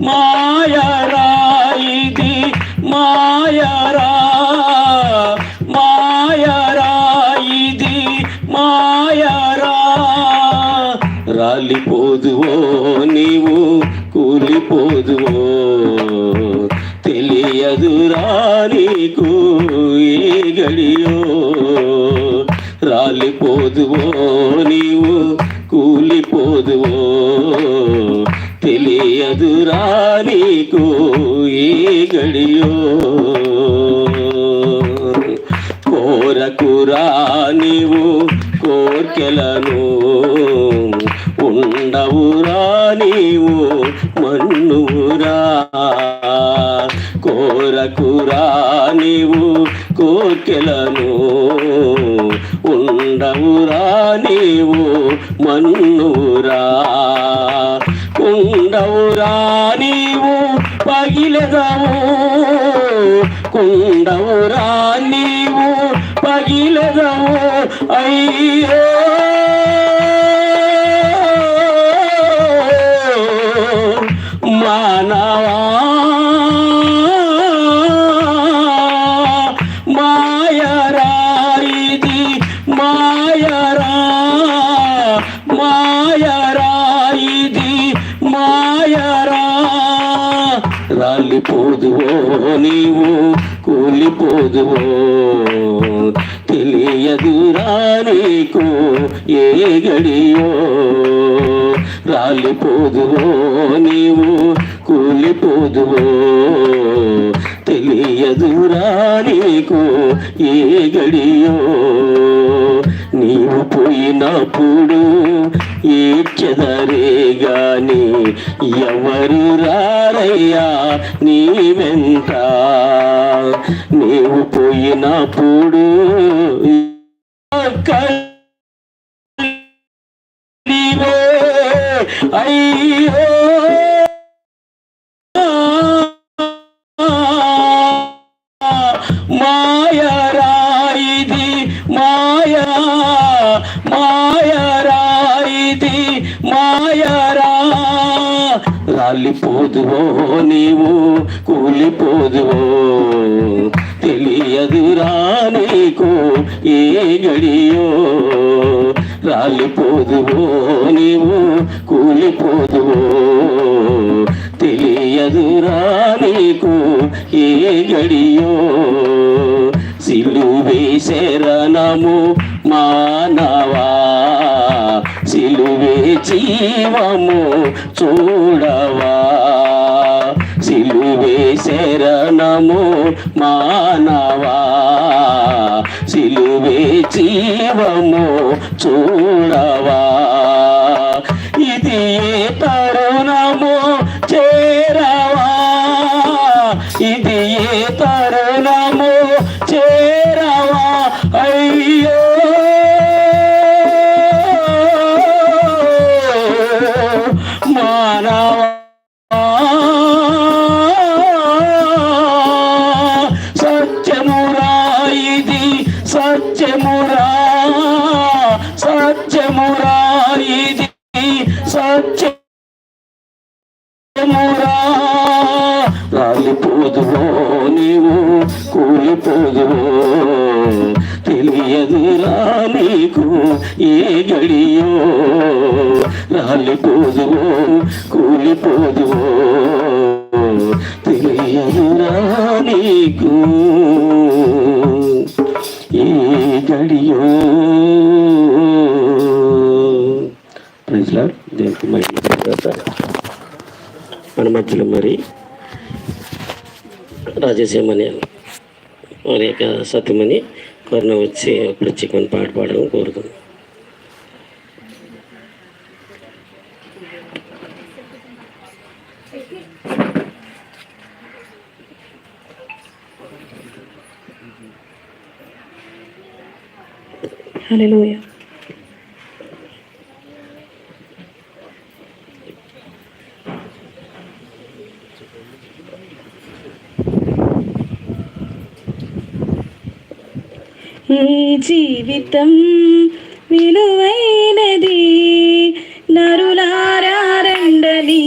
మాయరా ఇది మాయరా మాయరా ఇది మాయరా. రాలిపోదువో నీవు కూలిపోదువో తెలియదురా నీకు ఏ గడియో. రాలిపోదువో నీవు కూలిపోదువో తెలియ తెలియదురా నీకు ఏ గడియో. కోరకురా నీవు కోర్కెలను ఉండవురా నీవు మన్నురా కోరకురా నీవు కోర్కెలను ఉండవురా నీవు మన్నురా కుండవురా నీవు పగిలదవు. కుండవురా నీవు పగిలదవు. అయ్యో. మానవా కూలిపోదువో నీవు కూలిపోదువో. తెలియదురా నీకు ఏ గడియో. రాలిపోదువో నీవు కూలిపోదువో. తెలియదురా నీకు ఏ గడియో. నీవు పోయినప్పుడు ఏడ్చెదరే గాని ఎవరు రారయ్యా నీ వెంట నీవు పోయినప్పుడు నీవే అయ్యో రాలిపోదువో నీవు కూలిపోదువో? తెలియదురా నీకు ఏ గడియో? రాలిపోదువో నీవు కూలిపోదువో? తెలియదురా నీకు ఏ గడియో? సిలువే శరణము మానవా జీవము చూడవా? సిలువే శరణము మానవా? సిలువే జీవము చూడవా? ఇది ఏ తరుణము చేరవా? ఇది సత్యమురా సత్యమురా ఇది సత్యమురా. రాలిపోదువో నీవు కూలిపోదువో తెలియదురా నీకు ఏ గడియో. రాలిపోదువో కూలిపోదువో తెలియదురా నీకు గడియో ప్రజల దేవునికి మన మధ్యలో మరి రాజసీమని మరి యొక్క సత్యమని కరుణ వచ్చి ప్రత్యేకమైన పాట పాడడం కోరుకుంది హలోయ ఈ జీవితం విలువైనది నరులారా రెండలి